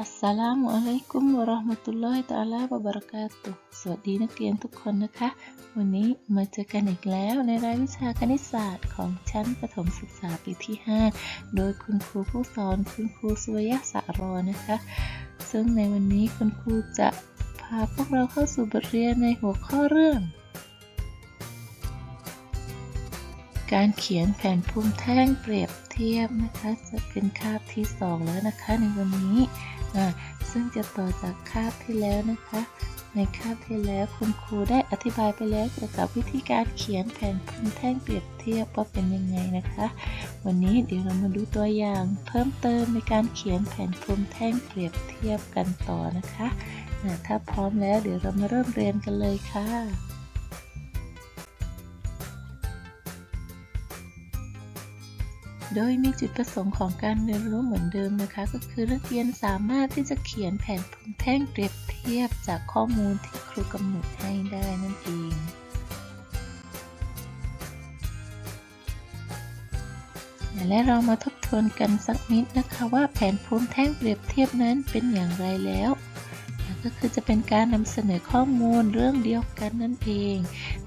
อัสสลามุอะลัยกุมวะเราะห์มะตุลลอฮิตะอาลาวะบะเราะกาตุสวัสดีนักเรียนทุกคนนะคะ วันนี้มาเจอกันอีกแล้วในรายวิชาคณิตศาสตร์ของชั้นประถมศึกษาปีที่ 5 โดยคุณครูผู้สอนคุณครูสุวยะสะรอนะคะ ซึ่งในวันนี้คุณครูจะพาพวกเราเข้าสู่บทเรียนในหัวข้อเรื่อง การเขียนแผนภูมิแท่งเปรียบเทียบนะคะจะเป็นคาบที่ 2 แล้วนะคะในวันนี้ ซึ่งจะต่อจากคาบที่แล้วนะคะ ในคาบที่แล้วคุณครูได้อธิบายไปแล้วเกี่ยวกับวิธีการเขียนแผนภูมิแท่งเปรียบเทียบว่าเป็นยังไงนะคะ วันนี้เดี๋ยวเรามาดูตัวอย่าง เพิ่มเติมในการเขียนแผนภูมิแท่งเปรียบเทียบกันต่อนะคะถ้าพร้อมแล้วเดี๋ยวเรามาเริ่มเรียนกันเลยค่ะ โดยมีจุดประสงค์ของการเรียนรู้เหมือนเดิมนะคะ ก็คือนักเรียนสามารถที่จะเขียนแผนภูมิแท่งเปรียบเทียบจากข้อมูลที่ครูกำหนดให้ได้นั่นเองและเรามาทบทวนกันสักนิดนะคะว่าแผนภูมิแท่งเปรียบเทียบนั้นเป็นอย่างไรแล้วก็คือจะเป็นการนำเสนอข้อมูลเรื่องเดียวกันนั่นเอง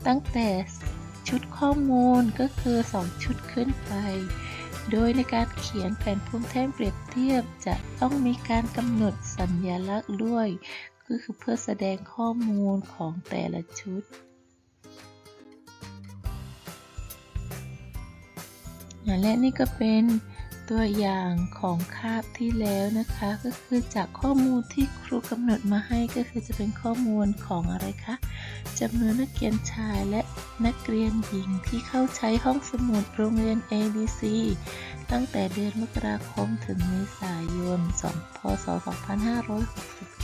ตั้งแต่ชุดข้อมูลก็คือ 2 ชุดขึ้นไป โดยในการเขียนแผนภูมิแท่งเปรียบเทียบจะต้องมีการกำหนดสัญลักษณ์ด้วย ก็คือเพื่อแสดงข้อมูลของแต่ละชุดและนี่ก็เป็น ตัวอย่างของคาบที่แล้วนะคะ ก็คือจากข้อมูลที่ครูกำหนดมาให้ก็คือจะเป็นข้อมูลของอะไรคะจำนวนนักเรียนชายและนักเรียนหญิงที่เข้าใช้ห้องสมุดโรงเรียน ABC ตั้งแต่เดือนมกราคมถึงเมษายน 2 พศ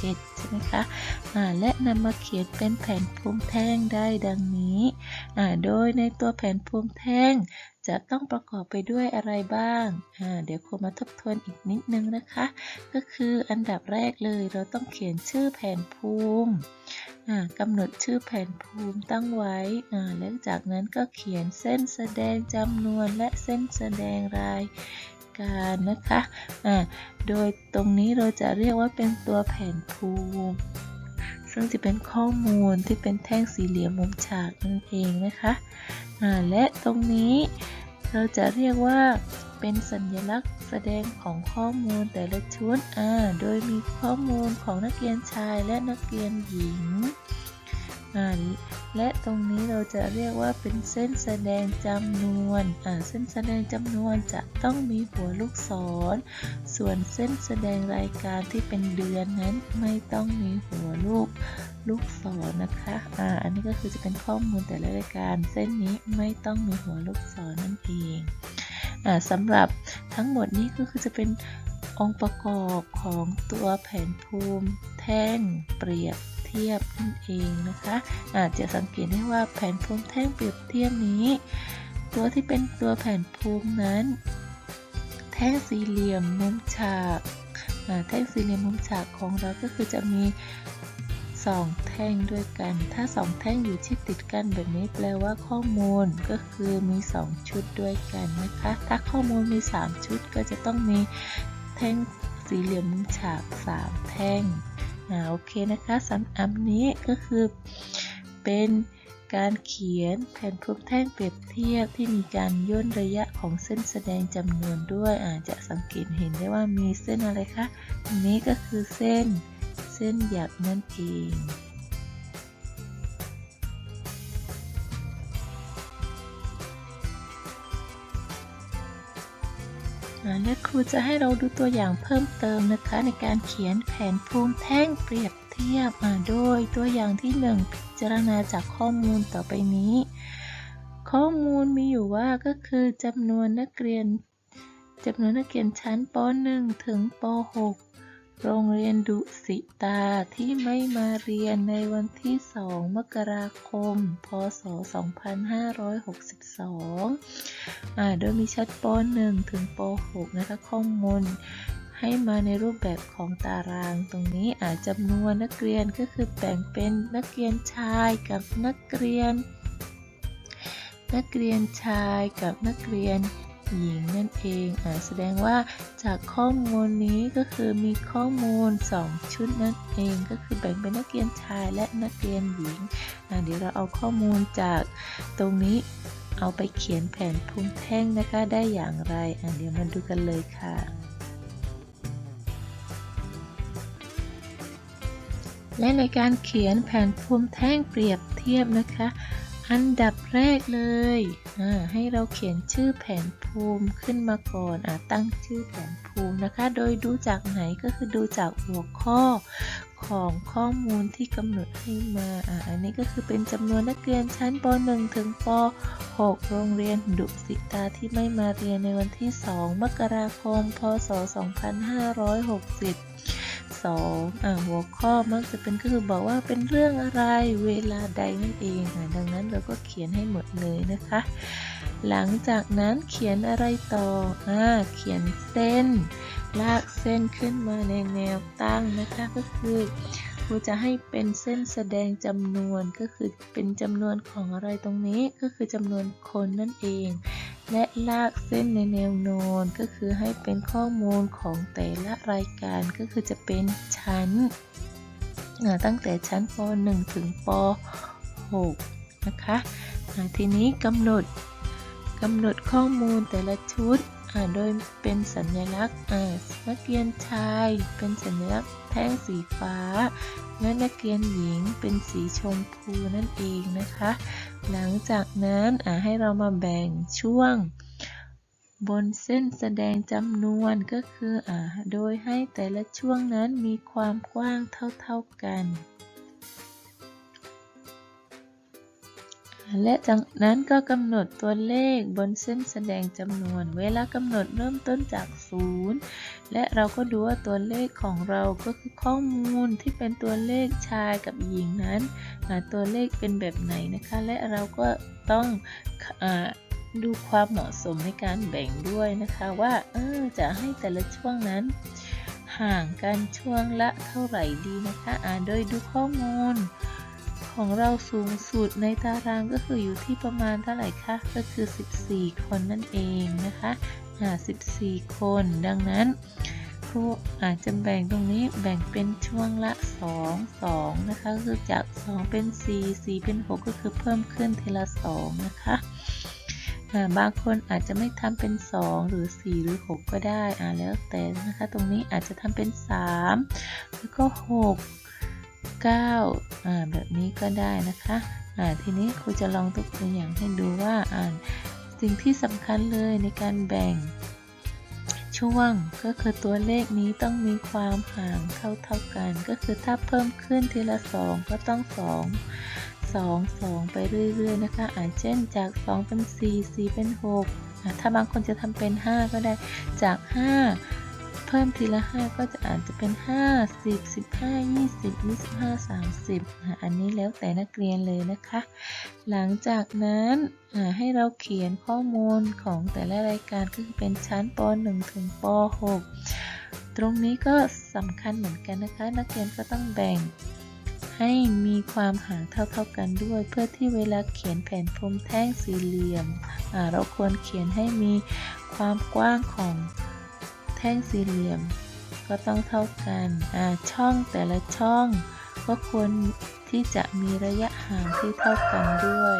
2561ใช่ไหมคะะและนำมาเขียนเป็นแผนภูมิแท่งได้ดังนี้ โดยในตัวแผนภูมิแท่งจะต้องประกอบไปด้วยอะไรบ้าง เดี๋ยวครูมาทบทวนอีกนิดนึงนะคะ ก็คืออันดับแรกเลยเราต้องเขียนชื่อแผนภูมิกำหนดชื่อแผนภูมิตั้งไว้ และจากนั้นก็เขียนเส้นแสดงจำนวนและเส้นแสดงราย การนะคะโดยตรงนี้เราจะเรียกว่าเป็นตัวแผนภูมิ ซึ่งจะเป็นข้อมูลที่เป็นแท่งสี่เหลี่ยมมุมฉากนั่นเองนะคะและตรงนี้เราจะเรียกว่าเป็นสัญลักษณ์แสดงของข้อมูลแต่ละชุดโดยมีข้อมูลของนักเรียนชายและนักเรียนหญิง และตรงนี้เราจะเรียกว่าเป็นเส้นแสดงจำนวนเส้นแสดงจำนวนจะต้องมีหัวลูกศร ส่วนเส้นแสดงรายการที่เป็นเดือนนั้นไม่ต้องมีหัวลูกลูกศรนะคะอ่าอันนี้ก็คือจะเป็นข้อมูลแต่ละรายการเส้นนี้ไม่ต้องมีหัวลูกศรนั่นเองสำหรับทั้งหมดนี้ก็คือจะเป็นองค์ประกอบของตัวแผนภูมิแท่งเปรียบ ทียบนั่นเองนะคะ อาจจะสังเกตได้ว่าแผนภูมิแท่งเปรียบเทียบนี้ ตัวที่เป็นตัวแผนภูมินั้น แท่งสี่เหลี่ยมมุมฉากแท่งสี่เหลี่ยมมุมฉากของเราก็คือจะมี2แท่งด้วยกัน ถ้า2แท่งอยู่ที่ติดกันแบบนี้แปลว่าข้อมูลก็คือมี 2 ชุดด้วยกันนะคะ ถ้าข้อมูลมี 3 ชุดก็จะต้องมีแท่งสี่เหลี่ยมมุมฉาก 3 แท่ง อ่าโอเคนะคะสำอันนี้ก็คือเป็นการเขียนแผ่นพูมแท่งเปรียบเทียบที่มีการย่นระยะของเส้นแสดงจำนวนด้วยอาจจะสังเกตเห็นได้ว่ามีเส้นอะไรคะอันนี้ก็คือเส้นเส้นหยักนั่นเอง และครูจะให้เราดูตัวอย่างเพิ่มเติมนะคะ ในการเขียนแผนภูมิแท่งเปรียบเทียบโดยตัวอย่างที่ 1 พิจารณาจากข้อมูลต่อไปนี้ ข้อมูลมีอยู่ว่าก็คือจำนวนนักเรียนจำนวนนักเรียนชั้นป .1 ถึงป .6 โรงเรียนดุสิตาที่ไม่มาเรียนในวันที่ 2 มกราคม พศ 2562โดยมีชั้นป .1 ถึงป .6 นะคะข้อมูลให้มาในรูปแบบของตารางตรงนี้อาจจำนวนนักเรียนก็คือแบ่งเป็นนักเรียนชายกับนักเรียน นักเรียนชายกับนักเรียน หญิงนั่นเองอ่าแสดงว่าจากข้อมูลนี้ก็คือมีข้อมูล 2 ชุดนั่นเองก็คือแบ่งเป็นนักเรียนชายและนักเรียนหญิงอ่าเดี๋ยวเราเอาข้อมูลจากตรงนี้เอาไปเขียนแผนภูมิแท่งนะคะได้อย่างไรอ่าเดี๋ยวมาดูกันเลยค่ะและในการเขียนแผนภูมิแท่งเปรียบเทียบนะคะ อันดับแรกเลยให้เราเขียนชื่อแผนภูมิขึ้นมาก่อนอตั้งชื่อแผนภูมินะคะ โดยดูจากไหนก็คือดูจากหัวข้อของข้อมูลที่กำหนดให้มาอ่าอันนี้ก็คือเป็นจำนวนนักเรียนชั้นป .1 ถึงป .6 โรงเรียนดุสิตาที่ไม่มาเรียนในวันที่ 2 มกราคม พศ 2560 2อ่าหัวข้อมักจะเป็นก็คือบอกว่าเป็นเรื่องอะไรเวลาใดนั่นเองอ่าดังนั้นเราก็เขียนให้หมดเลยนะคะ หลังจากนั้นเขียนอะไรต่ออ่าเขียนเส้น ลากเส้นขึ้นมาในแนวตั้งนะคะก็คือครูจะให้เป็นเส้นแสดงจำนวนก็คือเป็นจำนวนของอะไรตรงนี้ก็คือจำนวนคนนั่นเอง และลากเส้นในแนวนอนก็คือให้เป็นข้อมูลของแต่ละรายการก็คือจะเป็นชั้น ตั้งแต่ชั้นป .1 ถึงป .6 นะคะทีนี้กำหนดกำหนดข้อมูลแต่ละชุด โดยเป็นสัญลักษณ์นักเรียนชาย เป็นสัญลักษณ์แท่งสีฟ้า และนักเรียนหญิงเป็นสีชมพูนั่นเองนะคะ หลังจากนั้นให้เรามาแบ่งช่วง บนเส้นแสดงจำนวนก็คืออโดยให้แต่ละช่วงนั้นมีความกว้างเท่าๆกัน และจากนั้นก็กำหนดตัวเลขบนเส้นแสดงจำนวน เวลากำหนดเริ่มต้นจากศูนย์และเราก็ดูว่าตัวเลขของเราก็คือข้อมูลที่เป็นตัวเลขชายกับหญิงนั้น ตัวเลขเป็นแบบไหนนะคะ และเราก็ต้องอดูความเหมาะสมในการแบ่งด้วยนะคะว่าเออจะให้แต่ละช่วงนั้น ห่างกันช่วงละเท่าไหร่ดีนะคะะโดยดูข้อมูล ของเราสูงสุดในตารางก็คืออยู่ที่ประมาณเท่าไหร่คะ ก็คือ 14 คนนั่นเองนะคะอ่า14 คน ดังนั้นครูอาจจะแบ่งตรงนี้แบ่งเป็นช่วงละ 2 2 นะคะ คือจาก 2 เป็น 4 4 เป็น 6 ก็คือเพิ่มขึ้นทีละ 2 นะคะบางคนอาจจะไม่ทำเป็น 2 หรือ 4 หรือ 6 ก็ได้อ่าแล้วแต่นะคะ ตรงนี้อาจจะทำเป็น 3 แล้วก็ 6 9อ่าแบบนี้ก็ได้นะคะอ่าทีนี้ครูจะลองตัวอย่างให้ดูว่าอ่านสิ่งที่สำคัญเลยในการแบ่งช่วงก็คือตัวเลขนี้ต้องมีความห่างเท่าเท่ากัน ก็คือถ้าเพิ่มขึ้นทีละ 2 ก็ต้อง 2 2 2 ไปเรื่อยๆนะคะอ่าเช่นจาก 2 เป็น 4 4 เป็น 6 ถ้าบางคนจะทำเป็น 5 ก็ได้จาก 5 พิ่มทีละ 5 ก็จะอาจจะเป็น 5 10 15 20 25 30อันนี้แล้วแต่นักเรียนเลยนะคะ หลังจากนั้นให้เราเขียนข้อมูลของแต่ละรายการก็คือเป็นชั้นป .1 ถึงป .6 ตรงนี้ก็สำคัญเหมือนกันนะคะ นักเรียนก็ต้องแบ่งให้มีความห่างเท่าๆกันด้วย เพื่อที่เวลาเขียนแผนภูมิแท่งสี่เหลี่ยม เราควรเขียนให้มีความกว้างของ ท่งสี่เหลี่ยม ก็ต้องเท่ากันช่องแต่ละช่อง ก็ควรที่จะมีระยะห่างที่เท่ากันด้วย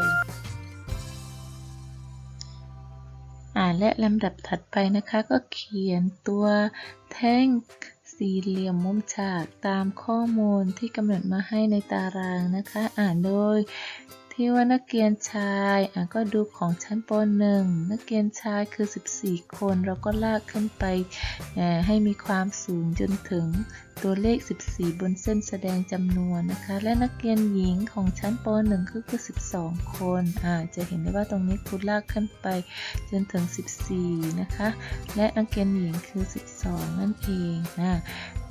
อ่าและลำดับถัดไปนะคะก็เขียนตัวแท่งสี่เหลี่ยมมุมฉากตามข้อมูลที่กำหนดมาให้ในตารางนะคะ อ่านโดย ที่ว่านักเรียนชายอะก็ดูของชั้นป .1 นักเรียนชายคือ 14 คน เราก็ลากขึ้นไปให้มีความสูงจนถึงตัวเลข 14 บนเส้นแสดงจำนวนนะคะ และนักเรียนหญิงของชั้นป .1 ก็คือ 12 คนอ่าจะเห็นได้ว่าตรงนี้ครูลากขึ้นไปจนถึง 14 นะคะ และนักเรียนหญิงคือ 12 นั่นเองนะ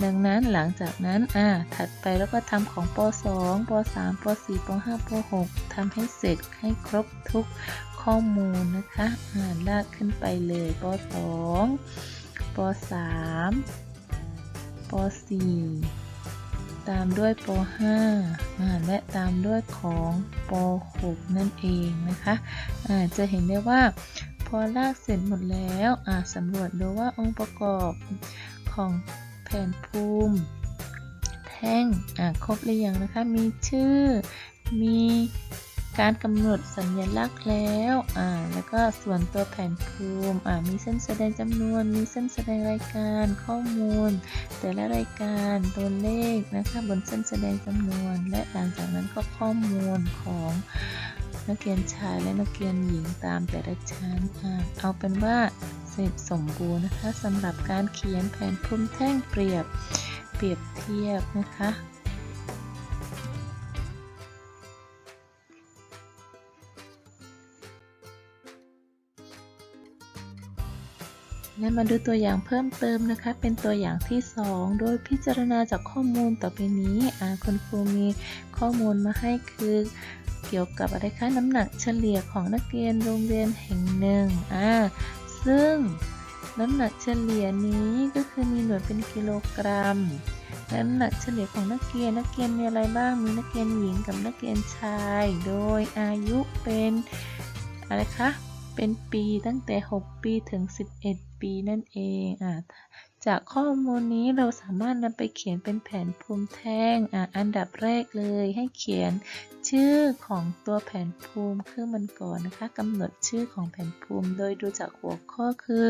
ดังนั้นหลังจากนั้นอ่าถัดไปแล้วก็ทำของป .2 ป .3 ป .4 ป .5 ป .6 ทำให้เสร็จให้ครบทุกข้อมูลนะคะอ่าลากขึ้นไปเลยป .2 ป .3 ป .4 ตามด้วยป .5 และตามด้วยของป .6 นั่นเองนะคะะจะเห็นได้ว่าผอลากเสร็จหมดแล้วอ่าสำรวจดูว่าองค์ประกอบของแผ่นภูมิแท่งอ่าครบหรือยังนะคะ มีชื่อ มี การกำหนดสัญลักษณ์แล้ว อ่า แล้วก็ส่วนตัวแผ่นภูมิ อ่า มีเส้นแสดงจำนวน มีเส้นแสดงรายการ ข้อมูล แต่ละรายการ ตัวเลขนะคะ บนเส้นแสดงจำนวน และหลังจากนั้นก็ข้อมูลของนักเรียนชายและนักเรียนหญิงตามแต่ละชั้น อ่า เอาเป็นว่าเสร็จสมบูรณ์นะคะสำหรับการเขียนแผนภูมิแท่งเปรียบ เปรียบเทียบนะคะ และมาดูตัวอย่างเพิ่มเติมนะคะ เป็นตัวอย่างที่ 2 โดยพิจารณาจากข้อมูลต่อไปนี้คุณครูมีข้อมูลมาให้คือเกี่ยวกับอะไรคะน้ำหนักเฉลี่ยของนักเรียนโรงเรียนแห่งหนึ่งอ่าซึ่งน้ำหนักเฉลี่ยนี้ก็คือมีหน่วยเป็นกิโลกรัม น้ำหนักเฉลี่ยของนักเรียนนักเรียนมีอะไรบ้าง มีนักเรียนหญิงกับนักเรียนชาย โดยอายุเป็นอะไรคะ เป็นปีตั้งแต่ 6 ปีถึง 11 ปีนั่นเองอะจากข้อมูลนี้เราสามารถนำไปเขียนเป็นแผนภูมิแท่งอะอันดับแรกเลยให้เขียนชื่อของตัวแผนภูมิขึ้นมันก่อนนะคะกำหนดชื่อของแผนภูมิ โดยดูจากหัวข้อคือ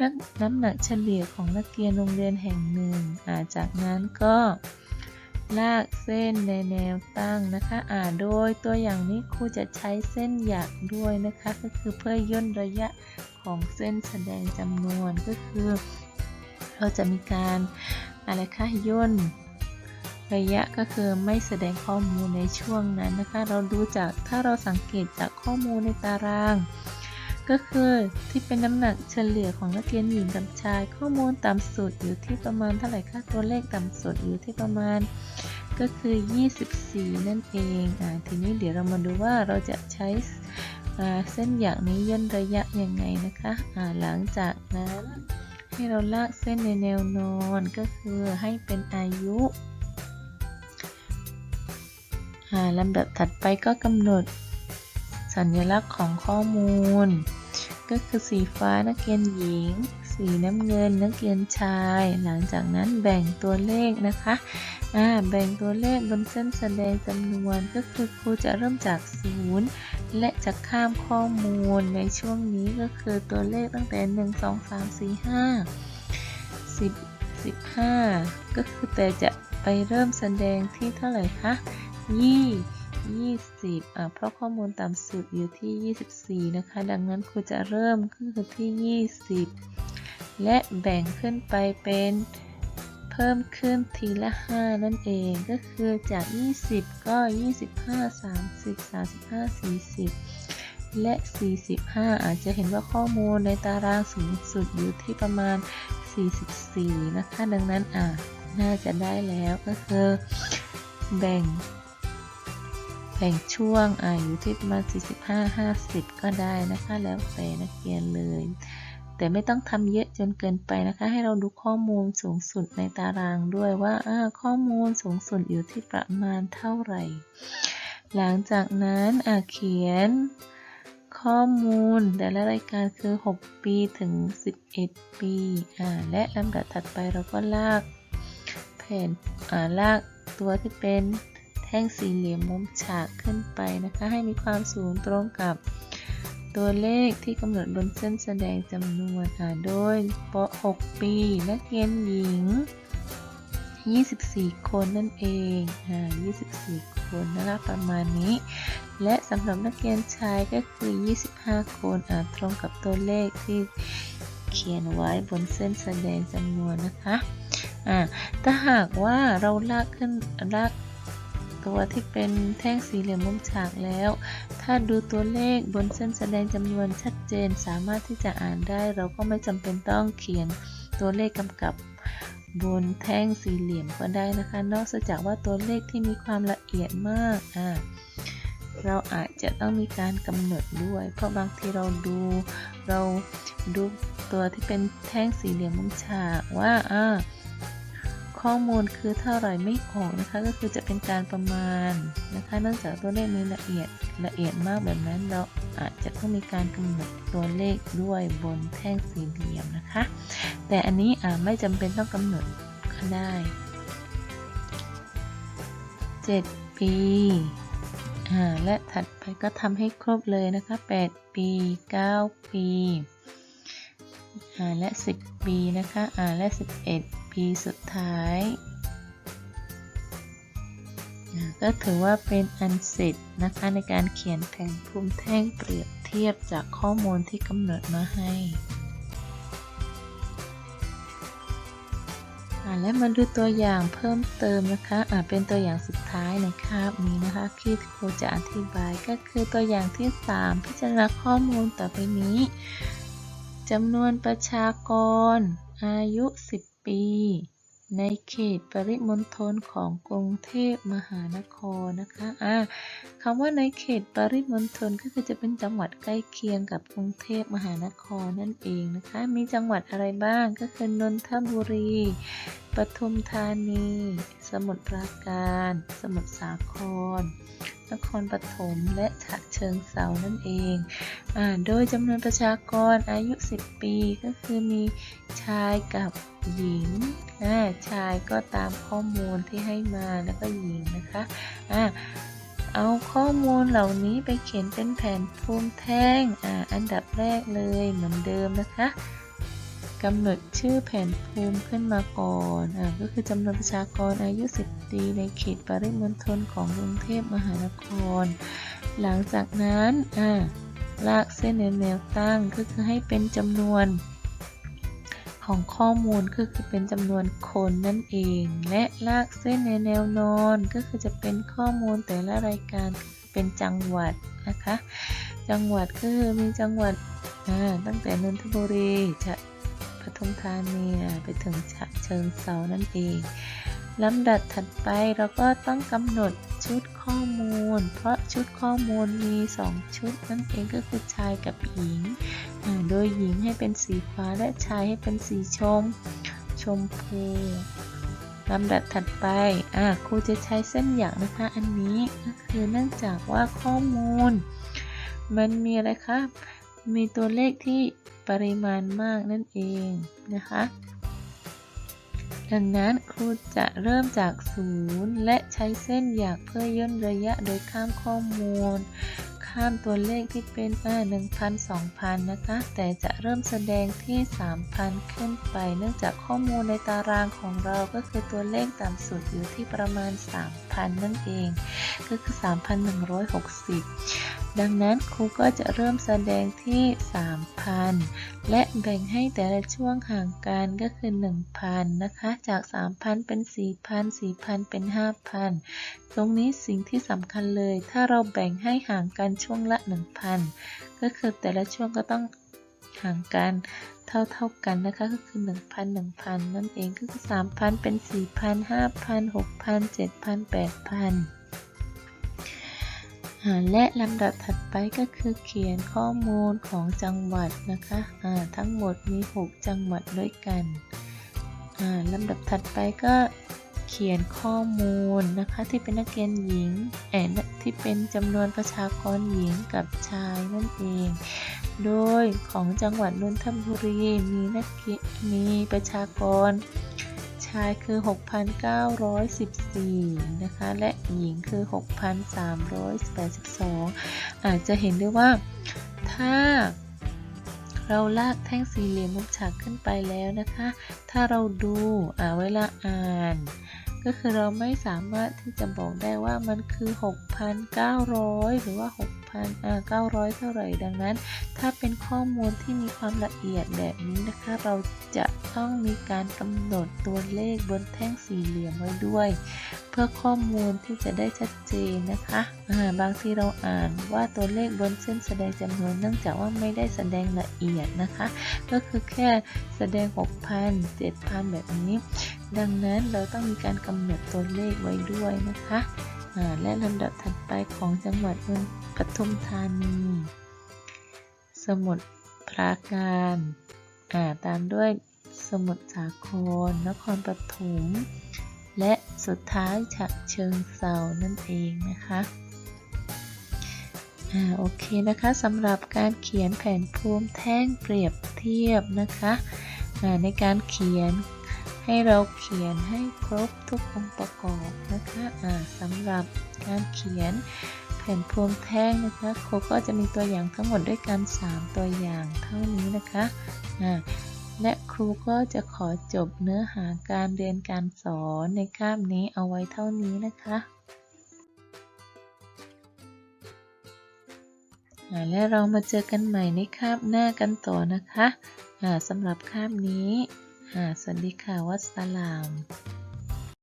นักน้ำหนักเฉลี่ยของนักเรียนโรงเรียนแห่งหนึ่งอะจากนั้นก็ลากเส้นในแนวตั้งนะคะอ่าโดยตัวอย่างนี้ครูจะใช้เส้นหยักด้วยนะคะ ก็คือเพื่อย่นระยะ ของเส้นแสดงจำนวนก็คือ เราจะมีการอะไรคะย่นระยะก็คือไม่แสดงข้อมูลในช่วงนั้นนะคะ เราดูจากถ้าเราสังเกตจากข้อมูลในตาราง ก็คือที่เป็นน้ำหนักเฉลี่ยของนักเรียนหญิงกับชาย ข้อมูลต่ำสุดอยู่ที่ประมาณเท่าไหร่คะตัวเลขต่ำสุดอยู่ที่ประมาณก็คือ 24 นั่นเองอ่าทีนี้เดี๋ยวเรามาดูว่าเราจะใช้ เส้นอย่างนี้ย่นระยะยังไงนะคะอ่าหลังจากนั้นให้เราลากเส้นในแนวนอนก็คือให้เป็นอายุาลำดับถัดไปก็กำหนด สัญลักษณ์ของข้อมูล ก็คือสีฟ้านักเรียนหญิง สีน้ำเงินนักเรียนชาย หลังจากนั้นแบ่งตัวเลขนะคะ อ่าแบ่งตัวเลขบนเส้นแสดงจำนวนก็คือครูจะเริ่มจากศูนย์และจะข้ามข้อมูลในช่วงนี้ก็คือตัวเลขตั้งแต่ 1 2 3 4 5 10 15 ก็คือแต่จะไปเริ่มแสดงที่เท่าไหร่คะ20 20อ่าเพราะข้อมูลต่ำสุดอยู่ที่24นะคะ ดังนั้นครูจะเริ่มก็คือที่20และแบ่งขึ้นไปเป็น พิ่มขึ้นทีละ 5 นั่นเองก็คือจาก 20 ก็ 25 30 35 40 และ 45 อาจจะเห็นว่าข้อมูลในตารางสูงสุดอยู่ที่ประมาณ 44 นะคะ ดังนั้นอ่าน่าจะได้แล้วก็คือแบ่ง แบ่งช่วงอ่าอยู่ที่ประมาณ 45 50 ก็ได้นะคะ แล้วแต่นักเรียนเลย แต่ไม่ต้องทำเยอะจนเกินไปนะคะ ให้เราดูข้อมูลสูงสุดในตารางด้วยว่าข้อมูลสูงสุดอยู่ที่ประมาณเท่าไหร่ หลังจากนั้นเขียนข้อมูลแต่ละรายการคือ 6 ปีถึง 11 ปีและลำดับถัดไปเราก็ลากแผ่นลากตัวที่เป็นแท่งสี่เหลี่ยมมุมฉากขึ้นไปนะคะ ให้มีความสูงตรงกับ ตัวเลขที่กำหนดบนเส้นแสดงจำนวนอ่าโดยป 6 ปี นักเรียนหญิง 24 คนนั่นเองอ่า24 คนนะคะประมาณนี้ และสำหรับนักเรียนชายก็คือ 25 คนอ่าตรงกับตัวเลขที่เขียนไว้บนเส้นแสดงจำนวนนะคะอ่าถ้าหากว่าเราลากขึ้นลาก ตัวที่เป็นแท่งสีเหลี่ยมมุมฉากแล้ว ถ้าดูตัวเลขบนเส้นแสดงจำนวนชัดเจนสามารถที่จะอ่านได้ เราก็ไม่จำเป็นต้องเขียนตัวเลขกำกับบนแท่งสี่เหลี่ยมก็ได้นะคะ นอกจากว่าตัวเลขที่มีความละเอียดมากอ่าเราอาจจะต้องมีการกำหนดด้วย เพราะบางทีเราดู เราดูตัวที่เป็นแท่งสี่เหลี่ยมมุมฉากว่าอ่า ข้อมูลคือเท่าไหร่ไม่ออกนะคะก็คือจะเป็นการประมาณนะคะเนื่องจากตัวเลขนี้ละเอียดละเอียดมากแบบนั้นเราอาจจะต้องมีการกำหนดตัวเลขด้วยบนแท่งสี่เหลี่ยมนะคะ แต่อันนี้ไม่จำเป็นต้องกำหนดก็ได้ 7 ปีและถัดไปก็ทำให้ครบเลยนะคะ 8 ปี 9 ปีอ่าและ 10 ปีนะคะและ 11 สุดท้าย ก็ถือว่าเป็นอันเสร็จนะคะในการเขียนแผนภูมิแท่งเปรียบเทียบจากข้อมูลที่กำหนดมาให้และมาดูตัวอย่างเพิ่มเติมนะคะอ่าเป็นตัวอย่างสุดท้ายในคาบนี้นะคะที่ครูจะอธิบายก็คือตัวอย่างที่ 3 พิจารณาข้อมูลต่อไปนี้จำนวนประชากร อายุ10 ปี ในเขตปริมณฑลของกรุงเทพมหานครนะคะอ่าคำว่าในเขตปริมณฑลก็คือจะเป็นจังหวัดใกล้เคียงกับกรุงเทพมหานครนั่นเองนะคะ มีจังหวัดอะไรบ้างก็คือนนทบุรีปทุมธานี สมุทรปราการ สมุทรสาคร นครปฐม และฉะเชิงเซานั่นเองอโดยจำนวนประชากรอายุ 10 ปีก็คือมีชายกับหญิง ชายก็ตามข้อมูลที่ให้มาแล้วก็หญิงนะคะอ่าเอาข้อมูลเหล่านี้ไปเขียนเป็นแผนภูมิแท่งออันดับแรกเลยเหมือนเดิมนะคะ กำหนดชื่อแผนภูมิขึ้นมาก่อนอ่าก็คือจำนวนประชากรอายุ 10 ปีในเขตปริมณฑลของกรุงเทพมหานคร หลังจากนั้นอ่าลากเส้นในแนวตั้งก็คือให้เป็นจำนวนของข้อมูลก็คือเป็นจำนวนคนนั่นเอง และลากเส้นในแนวนอนก็คือจะเป็นข้อมูลแต่ละรายการเป็นจังหวัดนะคะ จังหวัดก็คือมีจังหวัดอ่าตั้งแต่นนทบุรีจะ ทุมธานีอ่าไปถึงฉะเชิงเซานั่นเองลำดับถัดไปเราก็ต้องกำหนดชุดข้อมูล เพราะชุดข้อมูลมี 2 ชุดนั่นเองก็คือชายกับหญิง โดยหญิงให้เป็นสีฟ้าและชายให้เป็นสีชม ชมพูลำดับถัดไปอ่าครูจะใช้เส้นหยักนะคะ อันนี้ก็คือเนื่องจากว่าข้อมูล มันมีอะไรครับ มีตัวเลขที่ปริมาณมากนั่นเองนะคะ ดังนั้นครูจะเริ่มจากศูนย์และใช้เส้นหยักเพื่อย่นระยะโดยข้ามข้อมูล ข้ามตัวเลขที่เป็นอ่า1,000 2,000 นะคะ แต่จะเริ่มแสดงที่ 3,000 ขึ้นไป เนื่องจากข้อมูลในตารางของเราก็คือตัวเลขต่ำสุดอยู่ที่ประมาณ 3,000 นั่นเอง ก็คือ 3,160 ดังนั้นครูก็จะเริ่มแสดงที่ 3,000 และแบ่งให้แต่ละช่วงห่างกันก็คือ 1,000 นะคะ จาก 3,000 เป็น 4,000 4,000 เป็น 5,000 ตรงนี้สิ่งที่สำคัญเลย ถ้าเราแบ่งให้ห่างกันช่วงละ 1,000 ก็คือแต่ละช่วงก็ต้องห่างกันเท่าเท่าๆกันนะคะก็คือ 1,000 1,000 นั่นเองก็คือ 3,000 เป็น 4,000 5,000 6,000 7,000 8,000 และลำดับถัดไปก็คือเขียนข้อมูลของจังหวัดนะคะทั้งหมดมี 6 จังหวัดด้วยกันลำดับถัดไปก็เขียนข้อมูลนะคะที่เป็นนักเรียนหญิงแอนที่เป็นจำนวนประชากรหญิงกับชายนั่นเอง โดยของจังหวัดนนทบุรีมีนักเรียนมีประชากร ชายคือ 6,914 นะคะ และหญิงคือ 6,382 อาจจะเห็นได้ว่าถ้าเราลากแท่งสี่เหลี่ยมมุมฉากขึ้นไปแล้วนะคะ ถ้าเราดูอ่าเวลาอ่าน ก็คือเราไม่สามารถที่จะบอกได้ว่ามันคือ 6,900 หรือว่า 6,900 เท่าไหร่ ดังนั้น ถ้าเป็นข้อมูลที่มีความละเอียดแบบนี้นะคะ เราจะ ต้องมีการกำหนดตัวเลขบนแท่งสี่เหลี่ยมไว้ด้วย เพื่อข้อมูลที่จะได้ชัดเจนนะคะาบางทีเราอ่านว่าตัวเลขบนเส้นแสดงจำนวนเนื่องจากว่าไม่ได้แสดงละเอียดนะคะ ก็คือแค่แสดง 6,000 7,000 แบบนี้ ดังนั้นเราต้องมีการกำหนดตัวเลขไว้ด้วยนะคะและลำดับถัดไปของจังหวัดปทุมธานี สมุทรปราการ ตามด้วย สมุทรสาคร นครปฐม และสุดท้ายฉะเชิงเซานั่นเองนะคะอ่าโอเคนะคะสำหรับการเขียนแผนภูมิแท่งเปรียบเทียบนะคะอ่าในการเขียนให้เราเขียนให้ครบทุกองค์ประกอบนะคะอ่าสำหรับการเขียนแผ่นภูมิแท่งนะคะครูก็จะมีตัวอย่างทั้งหมดด้วยกัน 3 ตัวอย่างเท่านี้นะคะอ่า และครูก็จะขอจบเนื้อหาการเรียนการสอนในคาบนี้เอาไว้เท่านี้นะคะอ่าและเรามาเจอกันใหม่ในคาบหน้ากันต่อนะคะอ่าสำหรับคาบนี้อ่าสวัสดีค่ะวัสสลาม